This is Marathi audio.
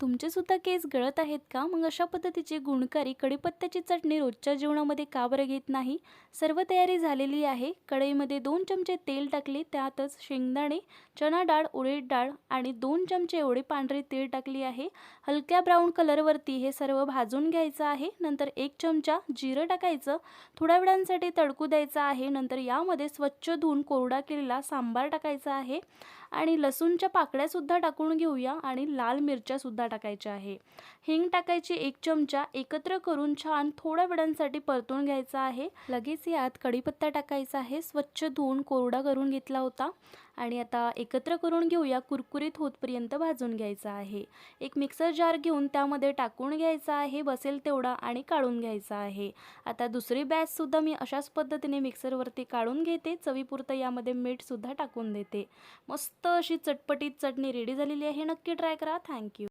तुमचेसुद्धा केस गळत आहेत का? मग अशा पद्धतीची गुणकारी कढीपत्त्याची चटणी रोजच्या जेवणामध्ये का बरं घेत नाही? सर्व तयारी झालेली आहे. कढईमध्ये दोन चमचे तेल टाकले त्यातच शेंगदाणे चणा डाळ उडीद डाळ आणि दोन चमचे एवढे पांढरे तीळ टाकली आहे. हलक्या ब्राऊन कलरवरती हे सर्व भाजून घ्यायचं आहे. नंतर एक चमचा जिरं टाकायचं. थोड्या वेळांसाठी तडकू द्यायचं आहे. नंतर यामध्ये स्वच्छ धुवून कोरडा केलेला सांबार टाकायचा आहे. आणि लसूणच्या पाकळ्यासुद्धा टाकून घेऊया आणि लाल मिरच्यासुद्धा टाकायचा आहे. हिंग टाकायची एक चमचा एकत्र करून छान थोड्या वेळांसाठी परतून घ्यायचा आहे. लगेच यात कढीपत्ता टाकायचा आहे. स्वच्छ धुवून कोरडा करून घेतला होता. आणि आता एकत्र करून घेऊया. कुरकुरीत होतपर्यंत भाजून घ्यायचा आहे. एक मिक्सर जार घेऊन त्यामध्ये टाकून घ्यायचा आहे. बसेल तेवढा आणि काढून घ्यायचा आहे. आता दुसरी बॅचसुद्धा मी अशाच पद्धतीने मिक्सरवरती काढून घेते. चवीपुरतं यामध्ये मीठसुद्धा टाकून देते. मस्त अशी चटपटीत चटणी रेडी झालेली आहे. नक्की ट्राय करा. थँक्यू